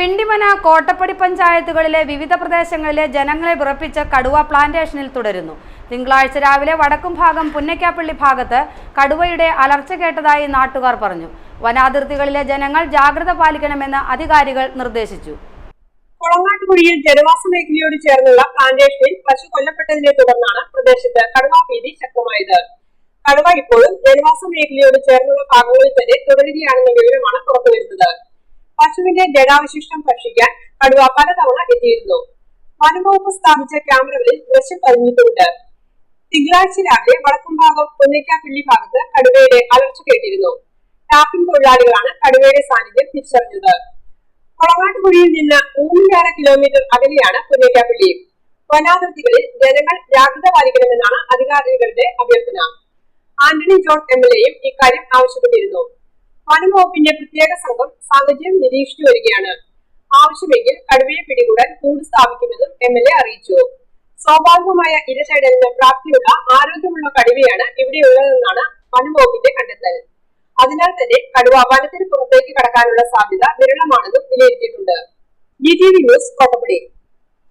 പിണ്ടിമന കോട്ടപ്പടി പഞ്ചായത്തുകളിലെ വിവിധ പ്രദേശങ്ങളിലെ ജനങ്ങളെ വിറപ്പിച്ച് കടുവ പ്ലാന്റേഷനിൽ തുടരുന്നു. തിങ്കളാഴ്ച രാവിലെ വടക്കും ഭാഗം പുന്നയ്ക്കാപ്പള്ളി ഭാഗത്ത് കടുവയുടെ അലർച്ച കേട്ടതായി നാട്ടുകാർ പറഞ്ഞു. വനാതിർത്തികളിലെ ജനങ്ങൾ ജാഗ്രത പാലിക്കണമെന്ന് അധികാരികൾ നിർദ്ദേശിച്ചു. കൊളങ്ങാട്ടുകുഴിയിൽ ജനവാസ മേഖലയോട് ചേർന്നുള്ള പ്ലാന്റേഷനിൽ പശു കൊല്ലപ്പെട്ടതിനെ തുടർന്നാണ് പ്രദേശത്ത് കടുവ ഭീതി ശക്തമായത്. കടുവ ഇപ്പോഴും ജനവാസ മേഖലയോട് ചേർന്നുള്ള ഭാഗങ്ങളിൽ തന്നെ തുടരുകയാണെന്ന വിവരമാണ് പുറത്തുവരുന്നത്. പശുവിന്റെ ജഡാവശിഷ്ടം ഭക്ഷിക്കാൻ കടുവ പലതവണ എത്തിയിരുന്നു. വനംവകുപ്പ് സ്ഥാപിച്ച ക്യാമറകളിൽ ദൃശ്യം പതിഞ്ഞിട്ടുണ്ട്. തിങ്കളാഴ്ച രാവിലെ വടക്കുംഭാഗം പൊന്നയ്ക്കാപ്പിള്ളി ഭാഗത്ത് കടുവയുടെ അലർച്ച കേട്ടിരുന്നു. ടാപ്പിംഗ് തൊഴിലാളികളാണ് കടുവയുടെ സാന്നിധ്യം തിരിച്ചറിഞ്ഞത്. കൊളങ്ങാട്ടുകുഴിയിൽ നിന്ന് മൂന്നിലേറെ കിലോമീറ്റർ അകലെയാണ് പുന്നേക്കാപ്പള്ളി. വനാതിർത്തികളിൽ ജനങ്ങൾ ജാഗ്രത പാലിക്കണമെന്നാണ് അധികാരികളുടെ അഭ്യർത്ഥന. ആന്റണി ജോൺ എം എൽ എയും ഇക്കാര്യം ആവശ്യപ്പെട്ടിരുന്നു. വനം വകുപ്പിന്റെ പ്രത്യേക സംഘം സാഹചര്യം നിരീക്ഷിച്ചു വരികയാണ്. ആവശ്യമെങ്കിൽ കടുവയെ പിടികൂടാൻ കൂട് സ്ഥാപിക്കുമെന്നും എം എൽ എ അറിയിച്ചു. സ്വാഭാവികമായ ഇരതേടലിന് പ്രാപ്തിയുള്ള ആരോഗ്യമുള്ള കടുവയാണ് ഇവിടെയുള്ളതെന്നാണ് വനം വകുപ്പിന്റെ കണ്ടെത്തൽ. അതിനാൽ തന്നെ കടുവ വനത്തിന് പുറത്തേക്ക് കടക്കാനുള്ള സാധ്യത വിരളമാണെന്നും വിലയിരുത്തിയിട്ടുണ്ട്. ന്യൂസ് കോട്ടപ്പടി.